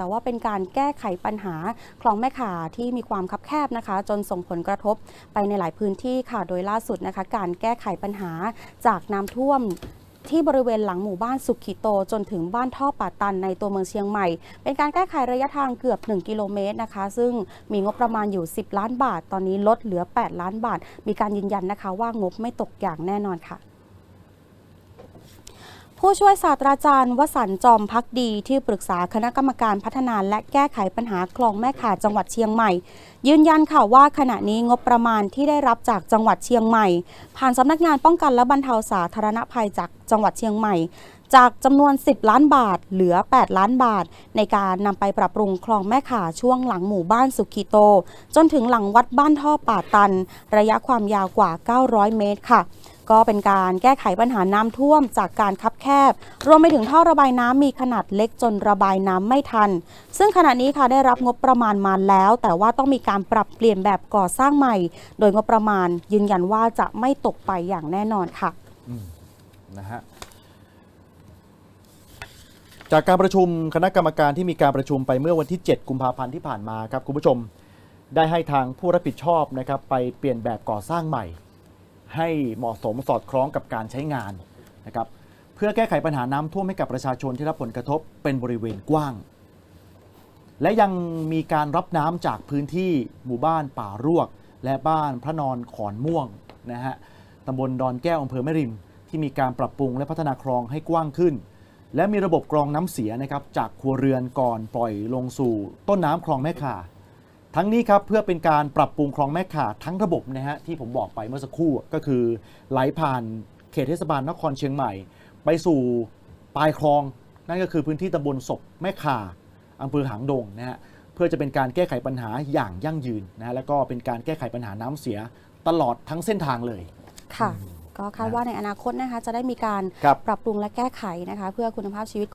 แต่ว่าเป็นการแก้ไขปัญหาคลองแม่ข่าที่มีความคับแคบนะคะ จนส่งผลกระทบไปในหลายพื้นที่ค่ะโดยล่าสุดนะคะ การแก้ไขปัญหาจากน้ำท่วมที่บริเวณหลังหมู่บ้านสุขิโต จนถึงบ้านท่อป่าตันในตัวเมืองเชียงใหม่ เป็นการแก้ไขระยะทางเกือบ 1 กิโลเมตรนะคะ ซึ่งมีงบประมาณอยู่ 10 ล้านบาท ตอนนี้ลดเหลือ 8 ล้านบาท มีการยืนยันนะคะว่างบไม่ตกอย่างแน่นอนค่ะ ผู้ช่วยศาสตราจารย์วสันต์จอมพักดีที่ปรึกษาคณะกรรมการพัฒนาและแก้ไขปัญหาคลองแม่ข่าจังหวัดเชียงใหม่ ยืนยันค่ะว่าขณะนี้งบประมาณที่ได้รับจากจังหวัดเชียงใหม่ ผ่านสำนักงานป้องกันและบรรเทาสาธารณภัยจากจังหวัดเชียงใหม่ จากจำนวน 10 ล้านบาท เหลือ 8 ล้านบาท ในการนำไปปรับปรุงคลองแม่ข่าช่วงหลังหมู่บ้านสุขีโต จนถึงหลังวัดบ้านท่อป่าตัน ระยะความยาวกว่า 900 เมตรค่ะ ก็เป็นการแก้ไขปัญหาน้ำท่วมจากการคับแคบ รวมไปถึงท่อระบายน้ำมีขนาดเล็กจนระบายน้ำไม่ทัน ซึ่งขณะนี้ค่ะได้รับงบประมาณมาแล้ว แต่ว่าต้องมีการปรับเปลี่ยนแบบก่อสร้างใหม่ โดยงบประมาณยืนยันว่าจะไม่ตกไปอย่างแน่นอนค่ะนะฮะจากการประชุมคณะกรรมการที่มีการประชุมไปเมื่อวันที่ 7 กุมภาพันธ์ที่ผ่านมาครับคุณผู้ชม ได้ให้ทางผู้รับผิดชอบนะครับไปเปลี่ยนแบบก่อสร้างใหม่ ให้เหมาะสมสอดคล้องกับการใช้งานนะครับเพื่อแก้ไขปัญหาน้ำท่วมให้กับประชาชนที่รับผลกระทบเป็นบริเวณกว้าง และยังมีการรับน้ำจากพื้นที่หมู่บ้านป่ารวก และบ้านพระนอนขอนม่วงนะฮะตำบลดอนแก้วอำเภอแม่ริม ที่มีการปรับปรุงและพัฒนาคลองให้กว้างขึ้น และมีระบบกรองน้ำเสียนะครับจากครัวเรือนก่อนปล่อยลงสู่ต้นน้ำคลองแม่ข่า ทั้งนี้ครับเพื่อเป็นการปรับปรุงคลองแม่ข่าทั้งระบบนะฮะที่ผมบอกไปเมื่อสักครู่ก็คือไหลผ่านเขตเทศบาลนครเชียงใหม่ ไปสู่ปลายคลอง นั่นก็คือพื้นที่ตำบลศพแม่ข่าอำเภอหางดงนะฮะเพื่อจะเป็นการแก้ไขปัญหาอย่างยั่งยืนนะฮะแล้วก็เป็นการแก้ไขปัญหาน้ำเสียตลอดทั้งเส้นทางเลยค่ะ ก็คาดว่าในอนาคตนะคะจะได้มีการครับปรับปรุงและแก้ไขนะคะ เพื่อคุณภาพชีวิต